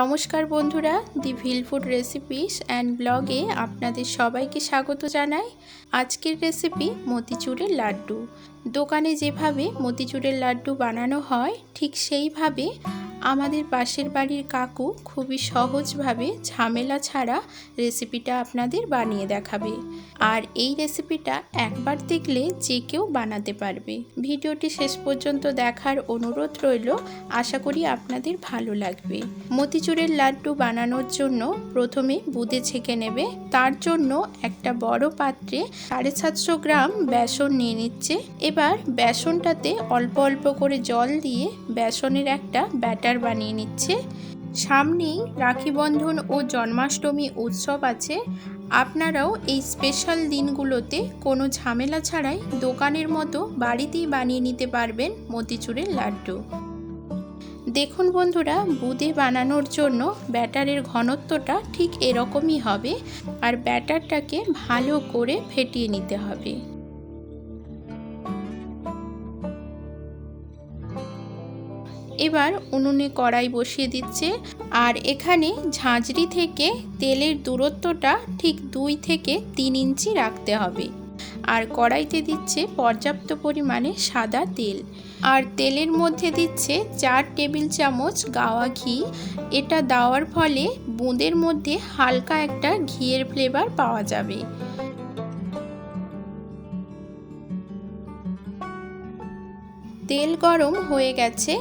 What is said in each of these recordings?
নমস্কার বন্ধুরা, the veil food recipes and ব্লগে আপনাদের সবাইকে স্বাগত জানাই। আজকের রেসিপি মতিচুরের লাড্ডু। দোকানে যেভাবে মতিচুরের লাড্ডু বানানো হয়, ঠিক সেইভাবে আমাদের পাশের বাড়ির কাকু খুবই সহজভাবে ঝামেলা ছাড়া রেসিপিটা আপনাদের বানিয়ে দেখাবে। আর এই রেসিপিটা একবার দেখলে যে কেউ বানাতে পারবে। ভিডিওটি শেষ পর্যন্ত দেখার অনুরোধ রইল, আশা করি আপনাদের ভালো লাগবে। মতিচুরের লাড্ডু বানানোর জন্য প্রথমে বুদে ছেঁকে নেবে। তার জন্য একটা বড় পাত্রে সাড়ে সাতশো গ্রাম বেসন নিয়ে নিচ্ছে। এবার বেসনটাতে অল্প অল্প করে জল দিয়ে বেসনের একটা ব্যাটার বানিয়ে নিচ্ছে। সামনেই রাখি বন্ধন ও জন্মাষ্টমী উৎসব আছে। আপনারাও এই স্পেশাল দিনগুলোতে কোনো ঝামেলা ছাড়াই দোকানের মতো বাড়িতেই বানিয়ে নিতে পারবেন মতিচুরের লাড্ডু। দেখুন বন্ধুরা, বুদে বানানোর জন্য ব্যাটারের ঘনত্বটা ঠিক এরকমই হবে। আর ব্যাটারটাকে ভালো করে ফেটিয়ে নিতে হবে। এবার উনুনে কড়াই বসিয়ে দিচ্ছে। আর এখানে ঝাঁঝরি থেকে তেলের দূরত্বটা ঠিক দুই থেকে তিন ইঞ্চি রাখতে হবে। আর কড়াইতে দিচ্ছে পর্যাপ্ত পরিমাণে সাদা তেল। আর তেলের মধ্যে দিচ্ছে চার টেবিল চামচ গাওয়া ঘি। এটা দেওয়ার ফলে বুঁদের মধ্যে হালকা একটা ঘিয়ের ফ্লেভার পাওয়া যাবে। তেল গরম হয়ে গেছে।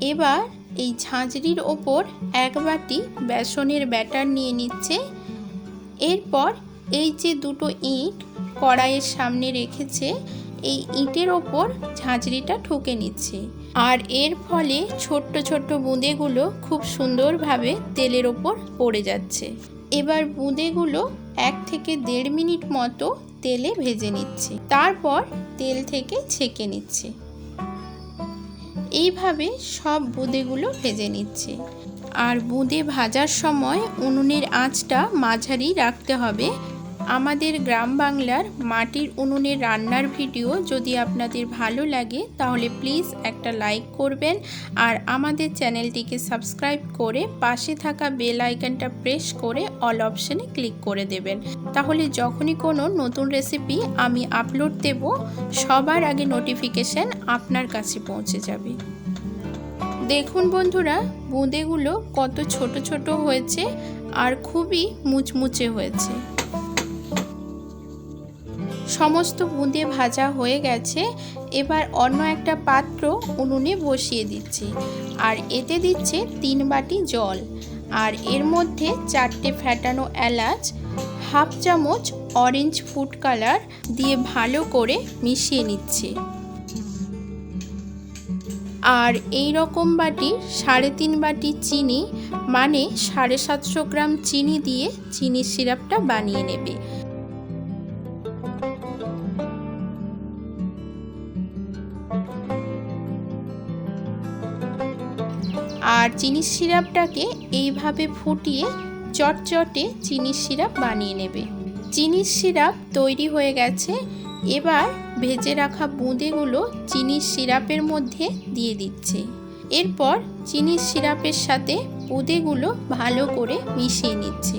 এবার এই ঝাঁঝরির ওপর এক বাটি বেসনের ব্যাটার নিয়ে নিচ্ছে। এরপর এই যে দুটো ইঁট কড়াইয়ের সামনে রেখেছে, এই ইঁটের ওপর ঝাঁঝরিটা ঠুকে নিচ্ছে। আর এর ফলে ছোট্ট ছোট্ট বুঁদেগুলো খুব সুন্দরভাবে তেলের ওপর পড়ে যাচ্ছে। এবার বুঁদেগুলো এক থেকে দেড় মিনিট মতো তেলে ভেজে নিচ্ছে। তারপর তেল থেকে ছেঁকে নিচ্ছে। এইভাবে সব বুঁদেগুলো ভেজে নিচ্ছে। আর বুঁদে ভাজার সময় উনুনের আঁচটা মাঝারি রাখতে হবে। আমাদের গ্রাম বাংলার মাটির উনুনের রান্নার ভিডিও যদি আপনাদের ভালো লাগে, তাহলে প্লিজ একটা লাইক করবেন আর আমাদের চ্যানেলটিকে সাবস্ক্রাইব করে পাশে থাকা বেল আইকনটা প্রেস করে অল অপশানে ক্লিক করে দেবেন। তাহলে যখনই কোনো নতুন রেসিপি আমি আপলোড দেব, সবার আগে নোটিফিকেশান আপনার কাছে পৌঁছে যাবে। দেখুন বন্ধুরা, বুঁদেগুলো কত ছোট ছোট হয়েছে আর খুবই মুচমুচে হয়েছে। সমস্ত বুঁদে ভাজা হয়ে গেছে। এবার অন্য একটা পাত্র উনুনে বসিয়ে দিচ্ছি। আর এতে দিচ্ছে তিন বাটি জল। আর এর মধ্যে চারটে ফ্যাটানো এলাচ, হাফ চামচ অরেঞ্জ ফুড কালার দিয়ে ভালো করে মিশিয়ে নিচ্ছে। আর এই রকম বাটি সাড়ে তিন বাটি চিনি মানে সাড়ে সাতশো গ্রাম চিনি দিয়ে চিনির সিরাপটা বানিয়ে নেবে। আর চিনির সিরাপটাকে এইভাবে ফুটিয়ে চটচটে চিনির সিরাপ বানিয়ে নেবে। চিনির সিরাপ তৈরি হয়ে গেছে। এবার ভেজে রাখা বুঁদেগুলো চিনির সিরাপের মধ্যে দিয়ে দিচ্ছে। এরপর চিনির সিরাপের সাথে বুঁদেগুলো ভালো করে মিশিয়ে নিচ্ছে।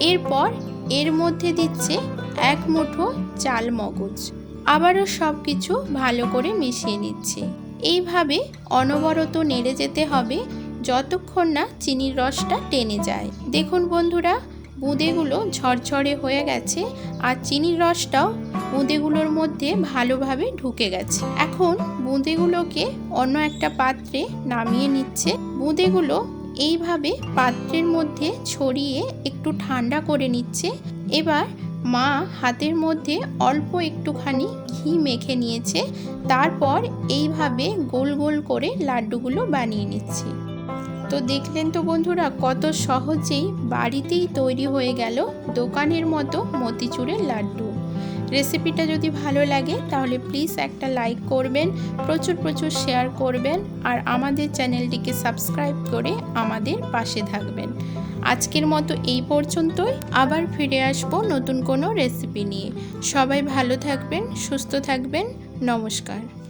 এরপর এর মধ্যে দিচ্ছে এক মুঠো চাল মগজ। আবারও সব কিছু ভালো করে মিশিয়ে নিচ্ছে। এইভাবে অনবরত নেড়ে যেতে হবে যতক্ষণ না চিনির রসটা টেনে যায়। দেখুন বন্ধুরা বুঁদেগুলো ঝরঝরে হয়ে গেছে আর চিনির রসটাও বুঁদেগুলোর মধ্যে ভালোভাবে ঢুকে গেছে। এখন বুঁদেগুলোকে অন্য একটা পাত্রে নামিয়ে নিচ্ছে। বুঁদেগুলো এইভাবে পাত্রের মধ্যে ছড়িয়ে একটু ঠান্ডা করে নিচ্ছে। এবার মা হাতের মধ্যে অল্প একটুখানি ঘি মেখে নিয়েছে। তারপর এইভাবে গোল গোল করে লাড্ডুগুলো বানিয়ে নিচ্ছে। তো দেখলেন তো বন্ধুরা, কত সহজেই বাড়িতেই তৈরি হয়ে গেল দোকানের মতো মতিচুরের লাড্ডু। রেসিপিটা যদি ভালো লাগে, তাহলে প্লিজ একটা লাইক করবেন, প্রচুর প্রচুর শেয়ার করবেন, আর আমাদের চ্যানেলটিকে সাবস্ক্রাইব করে আমাদের পাশে থাকবেন। আজকের মতো এই পর্যন্তই, আবার ফিরে আসব নতুন কোনো রেসিপি নিয়ে। সবাই ভালো থাকবেন, সুস্থ থাকবেন, নমস্কার।